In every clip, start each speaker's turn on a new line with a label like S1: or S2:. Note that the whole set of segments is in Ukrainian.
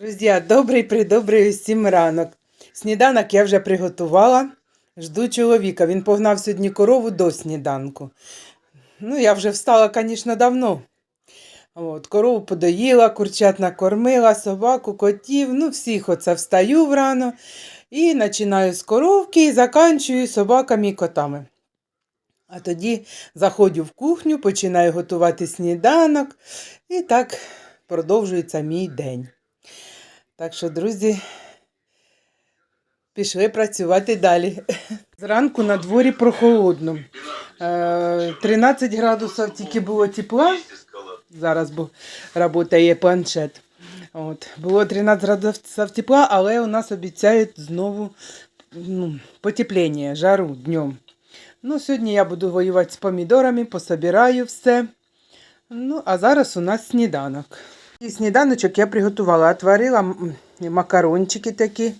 S1: Друзі, добрий придобрий усім ранок. Сніданок я вже приготувала. Жду чоловіка. Він погнав сьогодні корову до сніданку. Ну, я вже встала, звісно, давно. От, корову подоїла, курчат накормила, собаку, котів, ну, всіх оце встаю врано і починаю з коровки і заканчую собаками і котами. А тоді заходжу в кухню, починаю готувати сніданок, і так продовжується мій день. Так що, друзі, пішли працювати далі. Зранку на дворі прохолодно. Е, 13 градусів тільки було тепла. Зараз бо працює планшет. От. Було 13 градусів тепла, але у нас обіцяють знову ну, потепління, жару днем. Ну, сьогодні я буду воювати з помідорами, пособираю все. Ну, а зараз у нас сніданок. І сніданочок я приготувала. Отварила макарончики такі,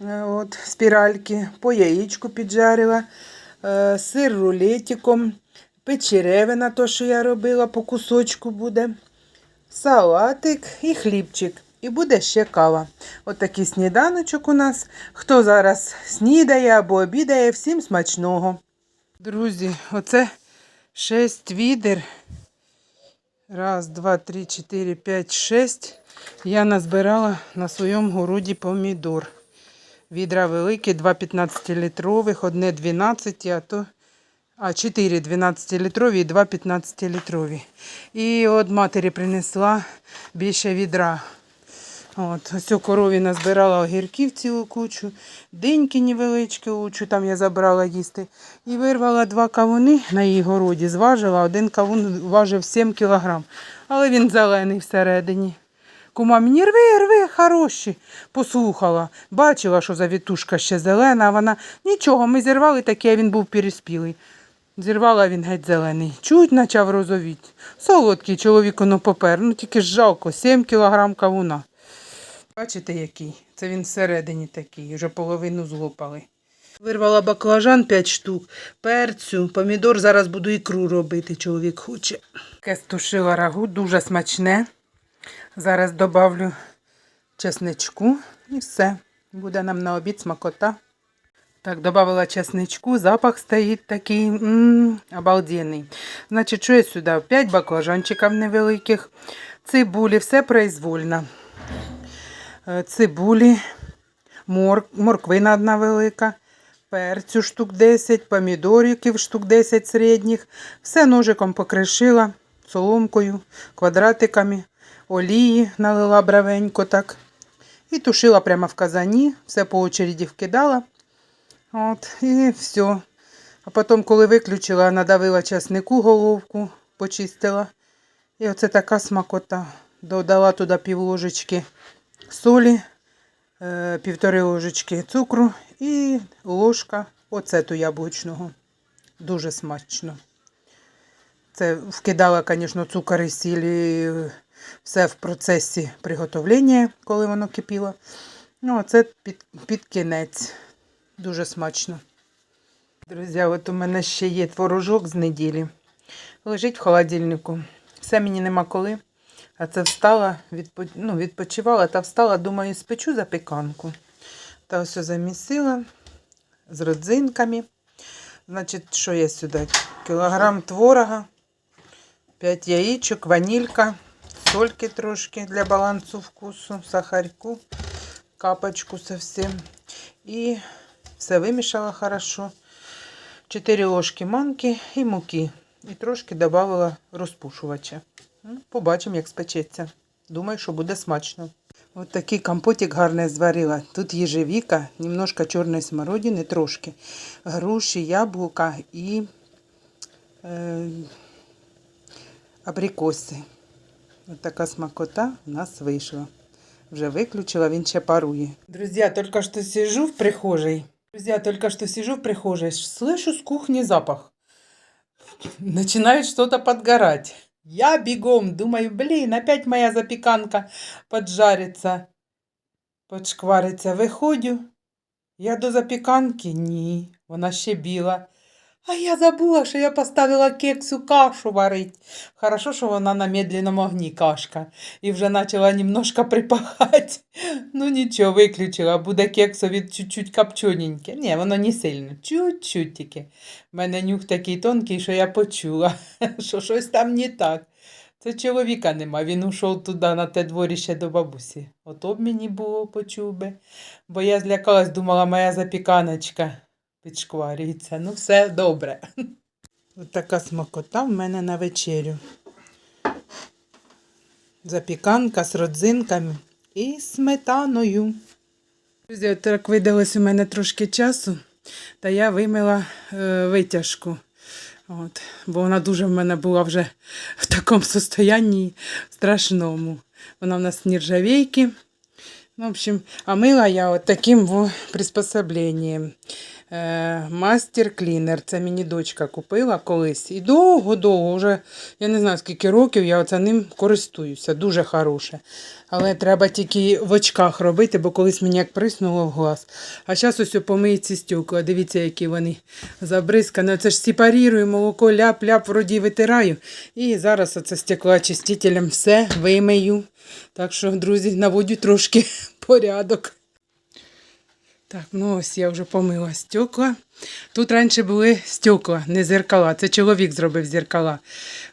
S1: е, от, спіральки, по яєчку піджарила, е, сир рулетиком, печеревина, то, що я робила, по кусочку буде, салатик і хлібчик. І буде ще кава. От такий сніданочок у нас. Хто зараз снідає або обідає, всім смачного. Друзі, оце шесть відер. Раз, два, три, чотири, п'ять, шесть. Я назбирала на своєму городі помідор. Відра великі, два 15-літрових, одне 12, а то а 4 12-літрові і два 15-літрові. І от матері принесла більше відра. От, ось корові назбирала огірків цілу кучу, диньки невеличкі кучу, там я забрала їсти. І вирвала два кавуни на її городі, зважила, один кавун важив 7 кілограм. Але він зелений всередині. Кума мені рви, рви, хороші. Послухала, бачила, що завітушка ще зелена, а вона нічого, ми зірвали таке, він був переспілий. Зірвала він геть зелений. Чуть почав розовіти. Солодкий чоловік воно попер, ну тільки жалко, 7 кілограм кавуна. Бачите, який? Це він всередині такий, вже половину злопали. Вирвала баклажан 5 штук, перцю, помідор, зараз буду ікру робити, чоловік хоче. Таке стушила рагу, дуже смачне. Зараз добавлю чесничку і все. Буде нам на обід смакота. Так, додавала чесничку, запах стоїть такий м-м, обалденний. Значить, що я сюди? 5 баклажанчиків невеликих, цибулі, все произвольно. Е, Цибулі, мор, морквина одна велика, перцю штук 10, помідориків штук 10 середніх. Все ножиком покришила соломкою, квадратиками, олії налила бравенько так. І тушила прямо в казані, все по очереді вкидала. От, і все. А потім, коли виключила, надавила часнику головку, почистила. І оце така смакота. Додала туди пів ложечки солі, е, півтори ложечки цукру і ложка оцету яблучного. Дуже смачно. Це вкидала, звісно, цукор і сіль, і все в процесі приготовлення, коли воно кипіло. Ну, це під, під кінець. Дуже смачно. Друзі, от у мене ще є творожок з неділі. Лежить в холодильнику. Все мені нема коли. А це встала, відпо... ну, відпочивала та встала, думаю, спечу запіканку. Та ось замісила з родзинками. Значить, що є сюди? Кілограм творога, 5 яєчок, ванілька, сольки трошки для балансу вкусу, сахарку, капочку совсем. І все вимішала хорошо. 4 ложки манки і муки. І трошки додала розпушувача. Ну, Побачимо, як спечеться. Думаю, що буде смачно. Ось такий компотик гарний зварила. Тут єжевіка, немножко чорної смородини, трошки. Груші, яблука і е, абрикоси. Ось така смакота у нас вийшла. Вже виключила, він ще парує. Друзі, тільки що сижу в прихожей. Друзья, только что сижу в прихожей, слышу с кухни запах. Начинает что-то подгорать. Я бегом, думаю, блин, опять моя запеканка поджарится, подшквариться. Виходю. Я до запіканки? Ні, вона ще біла. А я забула, що я поставила кексу кашу варить. Хорошо, що вона на медленному огні кашка. І вже почала немножко припахати. Ну нічого, виключила. Буде кексові чуть-чуть копчененьке. Ні, воно не сильно. Чуть-чуть тільки. У мене нюх такий тонкий, що я почула, що щось там не так. Це чоловіка нема, він ушов туди на те дворіще до бабусі. Ото б мені було почув би. Бо я злякалась, думала, моя запіканочка підшкварюється. Ну, все добре. Ось така смакота в мене на вечерю. Запіканка з родзинками і сметаною. Друзі, от так видалось у мене трошки часу, та я вимила е, витяжку. От, бо вона дуже в мене була вже в такому состоянні страшному. Вона в нас нержавейки. Ну, в общем, а мила я от таким приспособленням. Е, Мастер клінер. Це мені дочка купила колись. І довго-довго, вже я не знаю скільки років я оце ним користуюся. Дуже хороше. Але треба тільки в очках робити, бо колись мені як приснуло в глаз. А зараз ось помиє ці стекла. Дивіться, які вони забризкані. Це ж сепарірую, молоко ляп-ляп, вроді витираю. І зараз оце стеклоочистителем все вимию. Так що, друзі, наводю трошки порядок. Так, ну ось я вже помила стекла. Тут раніше були стекла, не зеркала. Це чоловік зробив зеркала.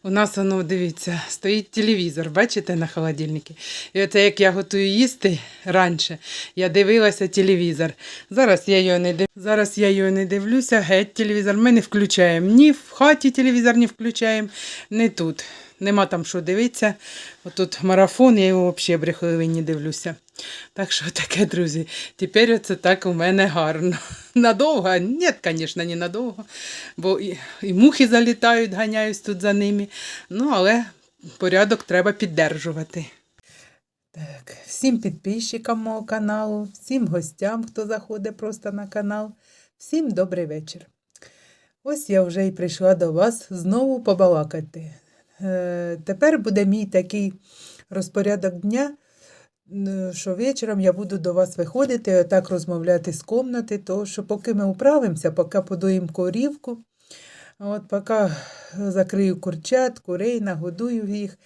S1: У нас воно, дивіться, стоїть телевізор, бачите, на холодильнику. І оце як я готую їсти раніше, я дивилася телевізор. Зараз я його не див... Зараз я його не дивлюся, геть телевізор. Ми не включаємо. Ні в хаті телевізор не включаємо, ні тут. Нема там що дивитися. Отут марафон, я його взагалі брехливий не дивлюся. Так що таке, друзі. Тепер це так у мене гарно. Надовго? Ні, звісно, не надовго. Бо і, і мухи залітають, ганяюсь тут за ними. Ну, але порядок треба піддержувати. Так, всім підписчикам мого каналу, всім гостям, хто заходить просто на канал. Всім добрий вечір. Ось я вже і прийшла до вас знову побалакати. Е, тепер буде мій такий розпорядок дня, що вечором я буду до вас виходити, отак розмовляти з комнати, то що поки ми управимося, поки подуємо корівку, от поки закрию курчат, курей, нагодую їх.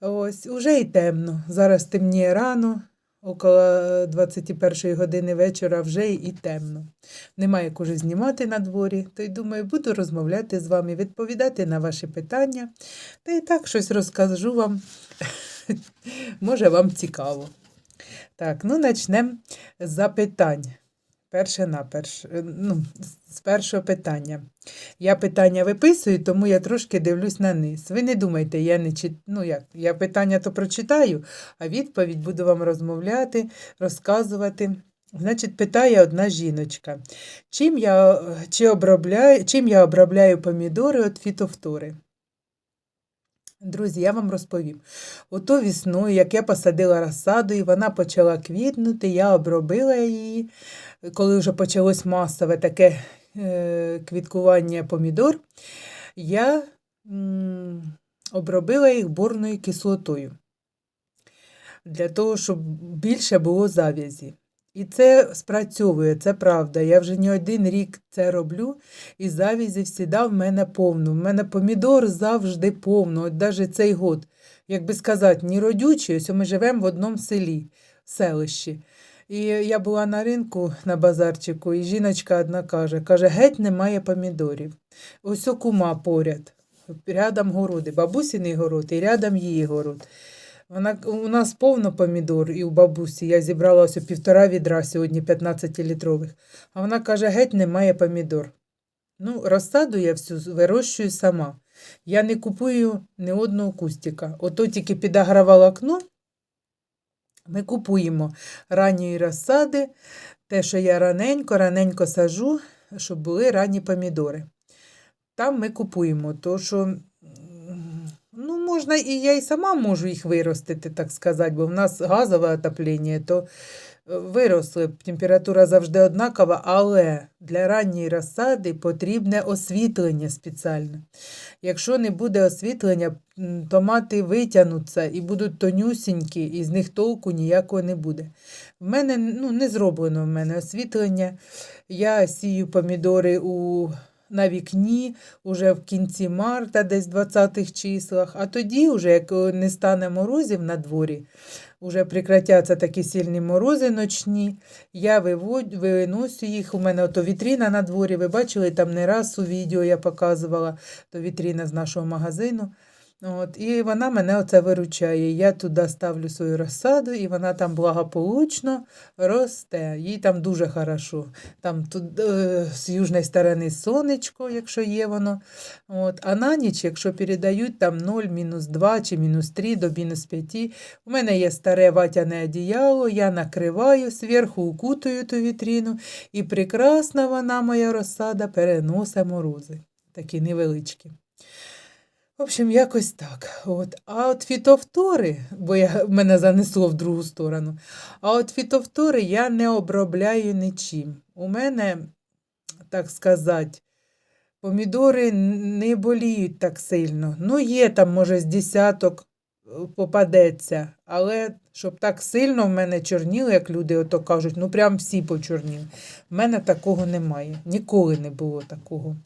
S1: Ось, уже й темно. Зараз темніє рано, около 21 години вечора вже і темно. Немає кого знімати на дворі, то й думаю, буду розмовляти з вами, відповідати на ваші питання. Та і так щось розкажу вам. Може, вам цікаво. Так, ну почнемо з запитань. Перше наперш, е, ну, з- першого питання. Я питання виписую, тому я трошки дивлюсь на низ. Ви не думайте, я не чит... ну як, я питання то прочитаю, а відповідь буду вам розмовляти, розказувати. Значить, питає одна жіночка, чим я, чи обробляю, чим я обробляю помідори від фітофтори? Друзі, я вам розповім. Ото весною, як я посадила розсаду, і вона почала квітнути, я обробила її, коли вже почалось масове таке е, квіткування помідор, я обробила їх борною кислотою для того, щоб більше було завязі. І це спрацьовує, це правда. Я вже не один рік це роблю, і завязі всіда в мене повно. В мене помідор завжди повно, от навіть цей год. Як би сказати, не родючий, ось ми живемо в одному селі, селищі. І я була на ринку на базарчику, і жіночка одна каже, каже, геть немає помідорів. Ось о кума поряд, рядом городи, бабусіний город і рядом її город. Вона, у нас повно помідор і у бабусі. Я зібрала ось півтора відра сьогодні 15-літрових. А вона каже, геть немає помідор. Ну, розсаду я всю вирощую сама. Я не купую ні одного кустика. Ото тільки підагравала окно. Ми купуємо ранньої розсади, те, що я раненько, раненько сажу, щоб були ранні помідори. Там ми купуємо, то що ну, можна, і я і сама можу їх виростити, так сказати, бо в нас газове отоплення, то е, виросли, температура завжди однакова, але для ранньої розсади потрібне освітлення спеціальне. Якщо не буде освітлення, томати витягнуться і будуть тонюсінькі, і з них толку ніякого не буде. В мене ну, не зроблено в мене освітлення. Я сію помідори у на вікні уже в кінці марта, десь 20-х числах. А тоді, вже, як е, не стане морозів на дворі, вже прикратяться такі сильні морози ночні, я виводь, виносю їх. У мене ото вітріна на дворі. Ви бачили, там не раз у відео я показувала, то вітріна з нашого магазину. От, і вона мене оце виручає. Я туди ставлю свою розсаду, і вона там благополучно росте. Їй там дуже хорошо. Там тут, е, з южної сторони сонечко, якщо є воно. От, а на ніч, якщо передають там 0, мінус 2 чи мінус 3 до мінус 5, у мене є старе ватяне одіяло, я накриваю зверху, укутую ту вітріну, і прекрасна вона, моя розсада, переносить морози. Такі невеличкі. В общем, якось так. От. А от фітовтори, бо я, мене занесло в другу сторону, а от фітовтори я не обробляю нічим. У мене, так сказати, помідори не боліють так сильно. Ну, є там, може, з десяток е, попадеться, але щоб так сильно в мене чорніли, як люди ото кажуть, ну прям всі почорніли. В мене такого немає. Ніколи не було такого.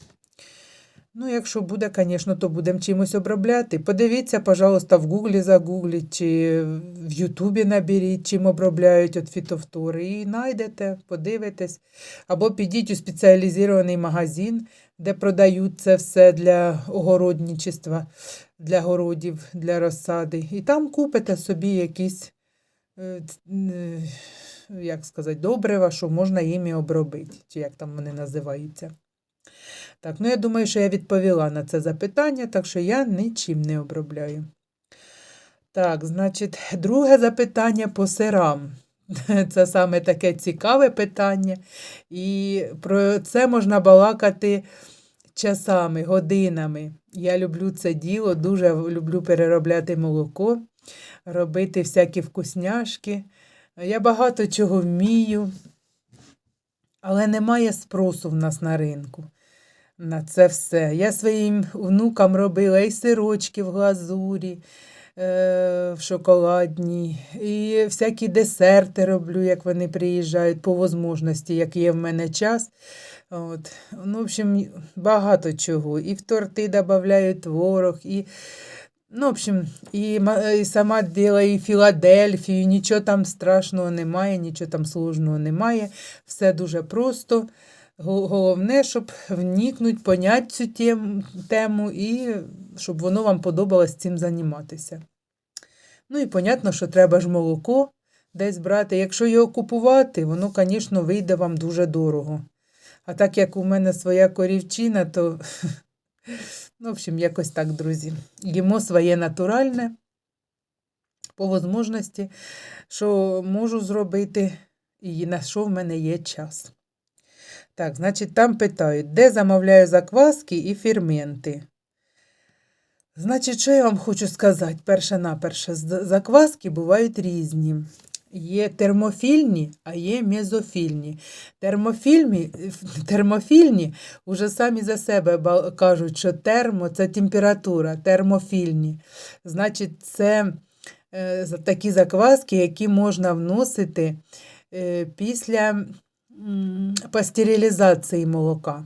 S1: Ну, якщо буде, звісно, то будемо чимось обробляти. Подивіться, пожалуйста, в Гуглі загугліть, чи в Ютубі наберіть, чим обробляють от фітовтори, і знайдете, подивитесь. Або підіть у спеціалізований магазин, де продають це все для огородничества, для городів, для розсади. І там купите собі якісь, е, е, як сказати, добрива, що можна їм і обробити, чи як там вони називаються. Так, ну я думаю, що я відповіла на це запитання, так що я нічим не обробляю. Так, значить, друге запитання по сирам. Це саме таке цікаве питання. І про це можна балакати часами, годинами. Я люблю це діло, дуже люблю переробляти молоко, робити всякі вкусняшки. Я багато чого вмію, але немає спросу в нас на ринку на це все. Я своїм внукам робила і сирочки в глазурі, е, в шоколадній, і всякі десерти роблю, як вони приїжджають, по можливості, як є в мене час. От. Ну, в общем, багато чого. І в торти додаю творог, і. Ну, в общем, і, і сама ділаю Філадельфію, нічого там страшного немає, нічого там сложного немає. Все дуже просто. Го- Головне, щоб вникнути, поняти цю тем- тему і щоб воно вам подобалось цим займатися. Ну і понятно, що треба ж молоко десь брати. Якщо його купувати, воно, звісно, вийде вам дуже дорого. А так як у мене своя корівчина, то, ну, в общем, якось так, друзі. Їмо своє натуральне по можливості, що можу зробити, і на що в мене є час. Так, значить, там питають, де замовляю закваски і ферменти. Значить, що я вам хочу сказати? Перше-наперше, закваски бувають різні. Є термофільні, а є мезофільні. Термофільні, термофільні вже самі за себе кажуть, що термо це температура, термофільні. Значить, це е, такі закваски, які можна вносити е, після пастерилізації молока.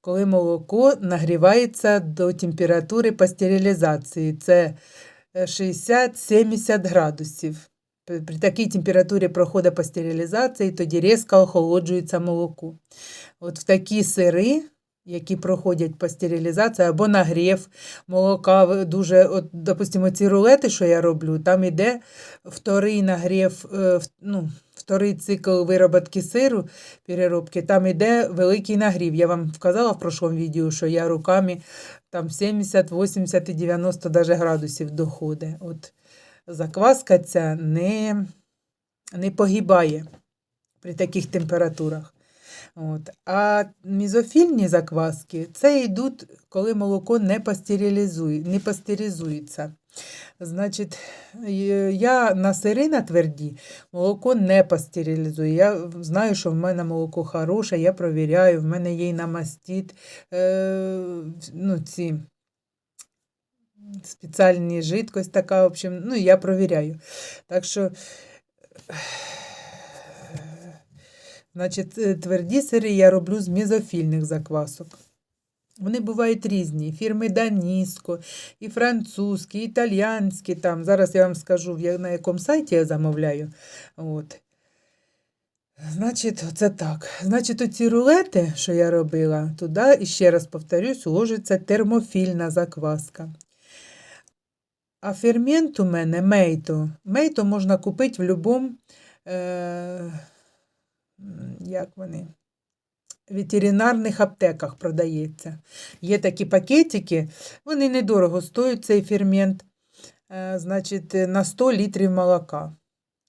S1: Коли молоко нагрівається до температури пастерилізації, це е, 60-70 градусів. При такій температурі проходить пастерилізація, і тоді різко охолоджується молоко. От в такі сири, які проходять пастерилізацію або нагрів молока, дуже, от, допустимо, ці рулети, що я роблю, там іде вторий нагрів, е, ну, вторий цикл вироботки сиру, переробки, там іде великий нагрів. Я вам вказала в прошлому відео, що я руками там 70, 80 і 90 даже градусів доходить. От закваска ця не, не погибає при таких температурах. От. А мізофільні закваски це йдуть, коли молоко не, пастерилізує, не пастеризується. Значить, я на сири на тверді молоко не пастерилізую. Я знаю, що в мене молоко хороше, я провіряю, в мене є і на е, ну, ці спеціальні жидкость така, в общем, ну, я провіряю. Так що, Значить, е, тверді сири я роблю з мізофільних заквасок. Вони бувають різні. Фірми Даніско, і французькі, і італіянські. Там. Зараз я вам скажу, на якому сайті я замовляю. От. Значить, це так. Значить, оці рулети, що я робила, туди, і ще раз повторюсь, ложиться термофільна закваска. А фермент у мене мейто. Мейто можна купити в будь-якому, е, як вони, ветеринарних аптеках продається. Є такі пакетики, вони недорого стоять цей фермент, е, значить, на 100 літрів молока.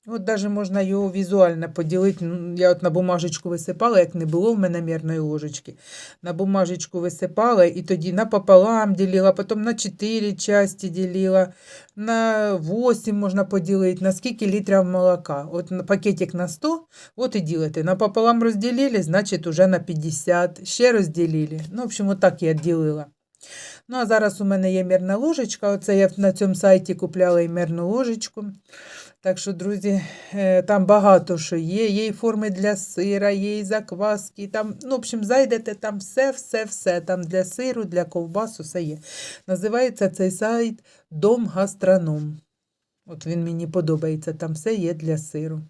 S1: От даже можна його візуально поділити. Ну, Я от на бумажечку висипала, як не було в мене мірної ложечки. На бумажечку висипала і тоді напополам ділила, потім на 4 часті ділила, на 8 можна поділити, на скільки літрів молока. От пакетик на 100, от і ділите. Напополам розділили, значить уже на 50. Ще розділили. Ну, в общем, отак я ділила. Ну, а зараз у мене є мірна ложечка. Оце я на цьому сайті купляла і мірну ложечку. Так що, друзі, е, там багато що є. Є і форми для сира, є і закваски. Там, ну, в общем, зайдете, там все, все, все. Там для сиру, для ковбасу, все є. Називається цей сайт Дом Гастроном. От він мені подобається, там все є для сиру.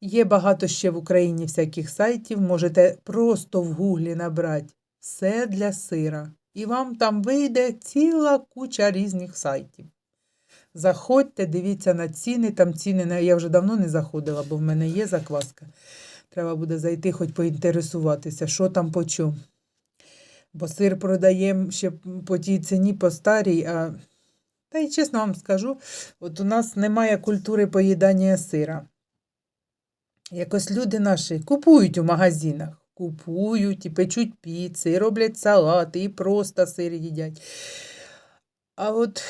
S1: Є багато ще в Україні всяких сайтів. Можете просто в гуглі набрати все для сира. І вам там вийде ціла куча різних сайтів. Заходьте, дивіться на ціни. Там ціни я вже давно не заходила, бо в мене є закваска. Треба буде зайти, хоч поінтересуватися, що там по чому. Бо сир продаємо ще по тій ціні, по старій, а та й чесно вам скажу, от у нас немає культури поїдання сира. Якось люди наші купують у магазинах, купують і печуть піци, і роблять салати, і просто сир їдять. А от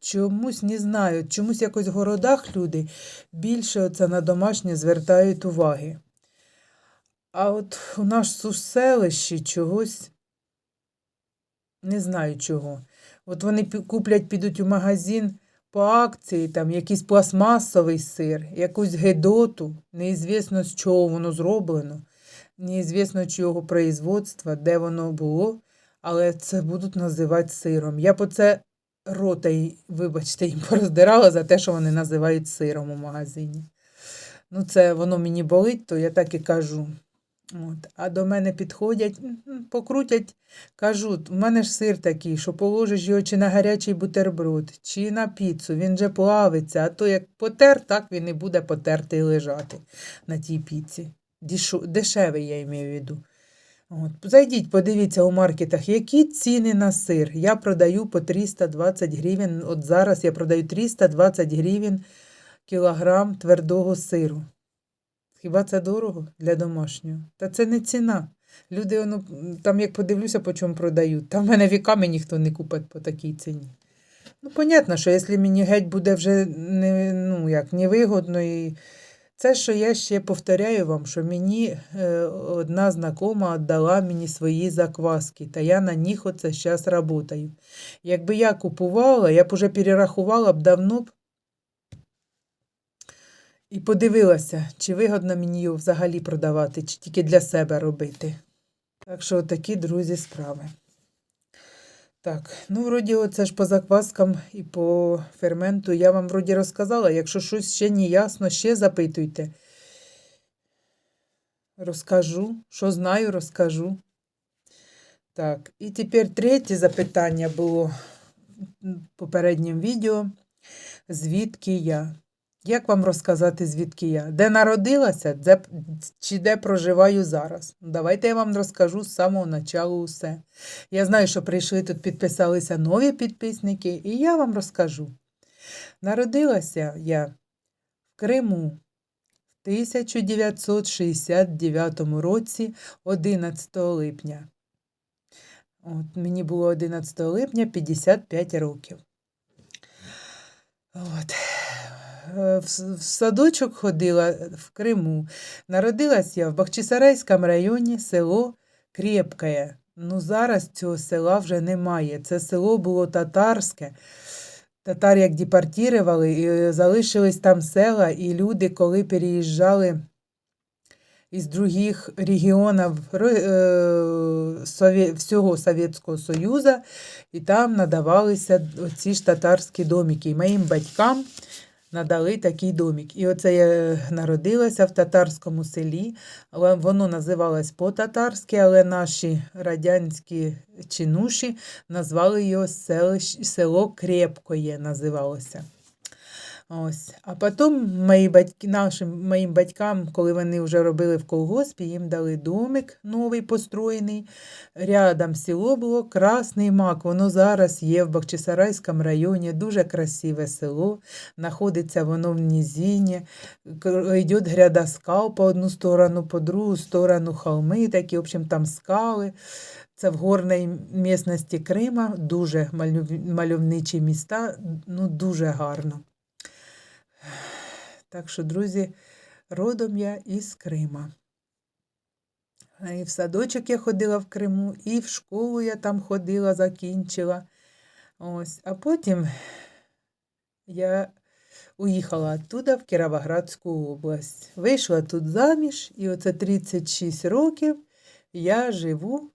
S1: чомусь не знаю, чомусь якось в городах люди більше оце на домашнє звертають уваги. А от у нас у селищі чогось не знаю чого. От вони куплять, підуть у магазин по акції, там якийсь пластмасовий сир, якусь гедоту, неізвісно з чого воно зроблено, неізвісно чого производства, де воно було, але це будуть називати сиром. Я по це рота, вибачте, їм пороздирала за те, що вони називають сиром у магазині. Ну, це воно мені болить, то я так і кажу. От. А до мене підходять, покрутять, кажуть, у мене ж сир такий, що положиш його чи на гарячий бутерброд, чи на піцу, він же плавиться, а то як потер, так він і буде потертий лежати на тій піці. Дешевий, я маю в виду. От. Зайдіть, подивіться у маркетах, які ціни на сир. Я продаю по 320 гривень. От зараз я продаю 320 гривень кілограм твердого сиру. Хіба це дорого для домашнього? Та це не ціна. Люди, воно, там, як подивлюся, по чому продають, там в мене віками ніхто не купить по такій ціні. Ну, понятно, що якщо мені геть буде вже не, ну, як, невигодно. І... Це, що я ще повторяю вам, що мені е, одна знакома віддала мені свої закваски, та я на них оце зараз працюю. Якби я купувала, я б уже перерахувала б давно б і подивилася, чи вигодно мені його взагалі продавати, чи тільки для себе робити. Так що такі, друзі, справи. Так, ну, вроді, оце ж по закваскам і по ферменту я вам вроді розказала. Якщо щось ще не ясно, ще запитуйте. Розкажу, що знаю, розкажу. Так, і тепер третє запитання було в попередньому відео. Звідки я? Як вам розказати, звідки я? Де народилася, де, чи де проживаю зараз? Давайте я вам розкажу з самого началу усе. Я знаю, що прийшли тут, підписалися нові підписники, і я вам розкажу. Народилася я в Криму в 1969 році, 11 липня. От, мені було 11 липня 55 років. От. Е, В, садочок ходила в Криму. Народилась я в Бахчисарайському районі, село Крєпкає. Ну, зараз цього села вже немає. Це село було татарське. Татар як депортували, і е, залишились там села, і люди, коли переїжджали із других регіонів е, всього Совєтського Союзу, і там надавалися оці ж татарські домики. І моїм батькам надали такий домик. І оце я народилася в татарському селі, але воно називалось по-татарськи, але наші радянські чинуші назвали його селищ, село Крепкоє називалося. Ось. А потім мої батьки, нашим моїм батькам, коли вони вже робили в колгоспі, їм дали домик новий построєний. Рядом село було Красний Мак. Воно зараз є в Бахчисарайському районі. Дуже красиве село. Знаходиться воно в низині. К- Йде гряда скал по одну сторону, по другу сторону холми, такі, в общем, там скали. Це в горній місності Крима, дуже мальовничі міста, ну дуже гарно. Так що, друзі, родом я із Крима. І в садочок я ходила в Криму, і в школу я там ходила, закінчила. Ось. А потім я уїхала оттуда в Кіровоградську область. Вийшла тут заміж, і оце 36 років я живу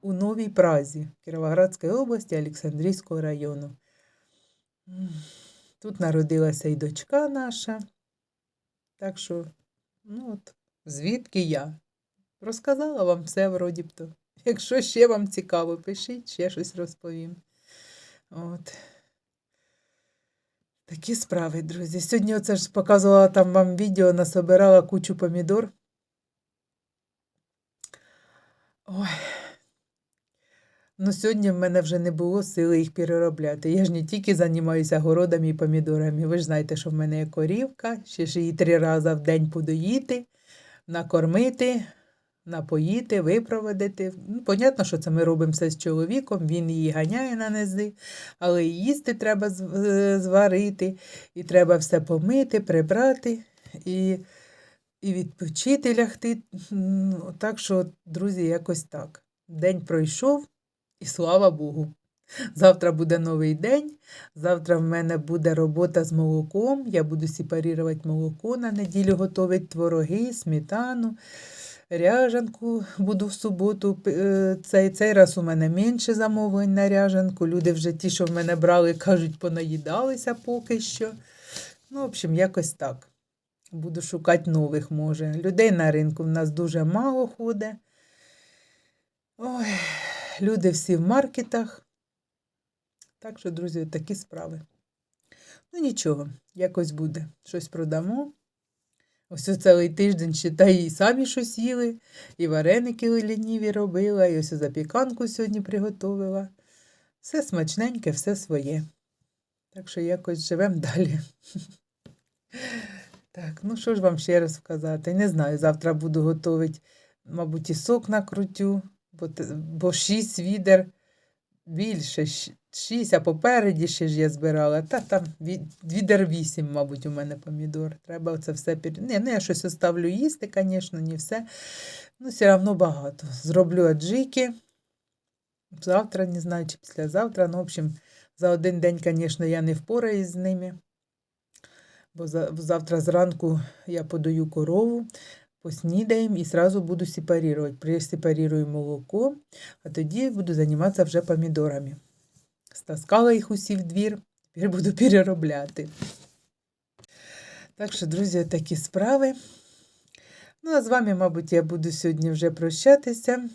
S1: у Новій Празі Кіровоградської області Олександрійського району. Тут народилася і дочка наша. Так що, ну от, звідки я? Розказала вам все вроді б то. Якщо ще вам цікаво, пишіть, ще щось розповім. От. Такі справи, друзі. Сьогодні оце ж показувала там вам відео, насобирала кучу помідор. Ой. Ну, сьогодні в мене вже не було сили їх переробляти. Я ж не тільки займаюся городами і помідорами. Ви ж знаєте, що в мене є корівка, ще ж її три рази в день подоїти, накормити, напоїти, випроводити. Ну, понятно, що це ми робимо все з чоловіком, він її ганяє на низи, але і їсти треба е, зварити, і треба все помити, прибрати, і, і відпочити лягти. Так що, друзі, якось так. День пройшов, і слава Богу. Завтра буде новий день. Завтра в мене буде робота з молоком. Я буду сепарувати молоко на неділю, готувати твороги, сметану, ряжанку буду в суботу. е, Цей, цей раз у мене менше замовлень на ряжанку. Люди вже ті, що в мене брали, кажуть, понаїдалися поки що. Ну, в общем, якось так. Буду шукати нових, може. Людей на ринку в нас дуже мало ходить. Ой, люди всі в маркетах. Так що, друзі, такі справи. Ну нічого, якось буде. Щось продамо. Ось цілий тиждень ще та і самі щось їли, і вареники лініві робила, і ось запіканку сьогодні приготувала. Все смачненьке, все своє. Так що якось живемо далі. Так, ну що ж вам ще раз сказати? Не знаю, завтра буду готувати, мабуть, і сок накрутю, бо, бо шість відер більше, шість, а попереді ще ж я збирала. Та там відер вісім, мабуть, у мене помідор. Треба це все під... Ні, ну я щось оставлю їсти, звісно, не все. Ну, все одно багато. Зроблю аджики. Завтра, не знаю, чи післязавтра. Ну, в общем, за один день, звісно, я не впораюсь з ними. Бо завтра зранку я подаю корову, поснідаємо і сразу буду сепарувати. Присепарирую молоко, а тоді буду займатися вже помідорами. Стаскала їх усі в двір, тепер буду переробляти. Так що, друзі, такі справи. Ну, а з вами, мабуть, я буду сьогодні вже прощатися.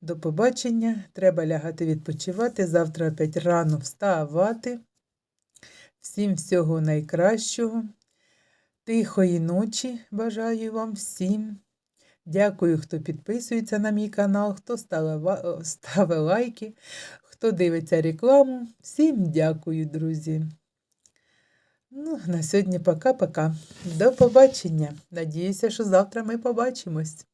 S1: До побачення. Треба лягати відпочивати. Завтра опять рано вставати. Всім всього найкращого. Тихої ночі бажаю вам всім. Дякую, хто підписується на мій канал, хто ставить лайки, хто дивиться рекламу. Всім дякую, друзі. Ну, на сьогодні пока-пока. До побачення. Надіюся, що завтра ми побачимось.